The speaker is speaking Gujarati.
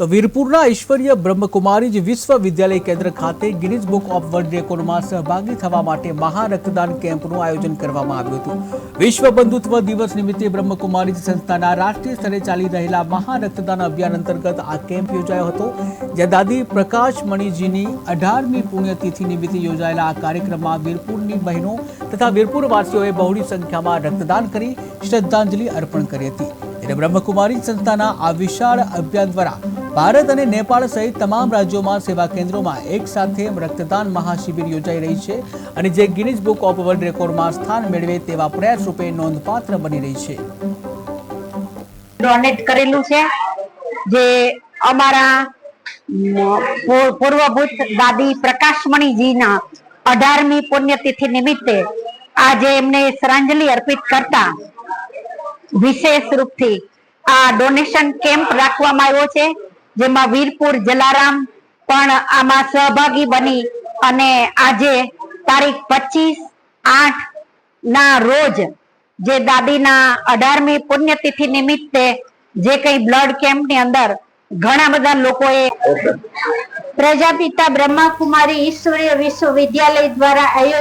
તો વીરપુરના ઈશ્વરીય બ્રહ્મકુમારીજ વિશ્વવિદ્યાલય કેન્દ્ર ખાતે ગિનિઝ બુક ઓફ વર્લ્ડ રેકોર્ડમાં સહભાગી થવા માટે મહા રક્તદાન કેમ્પનું આયોજન કરવામાં આવ્યું હતું. વિશ્વ બંધુત્વ દિવસ નિમિત્તે બ્રહ્મકુમારીજ સંસ્થાના રાષ્ટ્રીય સ્તરે ચાલી રહેલા મહા રક્તદાન અભિયાન અંતર્ગત આ કેમ્પ યોજાયો હતો, જ્યાં દાદી પ્રકાશ મણીજીની અઢારમી પુણ્યતિથિ નિમિત્તે યોજાયેલા આ કાર્યક્રમમાં વીરપુરની બહેનો તથા વીરપુરવાસીઓએ બહોળી સંખ્યામાં રક્તદાન કરી શ્રદ્ધાંજલિ અર્પણ કરી હતી. ત્યારે બ્રહ્મકુમારી સંસ્થાના આ વિશાળ અભિયાન દ્વારા ભારત અને નેપાળ સહિત તમામ રાજ્યોમાં સેવા કેન્દ્રોમાં એક સાથે રક્તદાન મહાશિબિર યોજાઈ રહી છે અને જે ગિનિજ બુક ઓફ વર્લ્ડ રેકોર્ડમાં સ્થાન મેળવે તેવા પ્રયાસ રૂપે નોંધપાત્ર બની રહી છે. ડોનેટ કરેલું છે, જે અમારા પૂર્વભૂત દાદી પ્રકાશમણીજીના અઢારમી પુણ્યતિથિ નિમિત્તે આજે એમને શ્રદ્ધાંજલિ અર્પિત કરતા વિશેષ રૂપથી આ ડોનેશન કેમ્પ રાખવામાં આવ્યો છે. જેમાં વીરપુર જલારામ પણ આમાં સહભાગી બની અને આજે તારીખ પચીસ આઠ ના રોજ જે દાદીના અઢારમી પુણ્યતિથિ નિમિત્તે જે કઈ બ્લડ કેમ્પની અંદર ઘણા બધા લોકોએ પ્રજાપિતા બ્રહ્માકુમારી ઈશ્વરીય વિશ્વવિદ્યાલય દ્વારા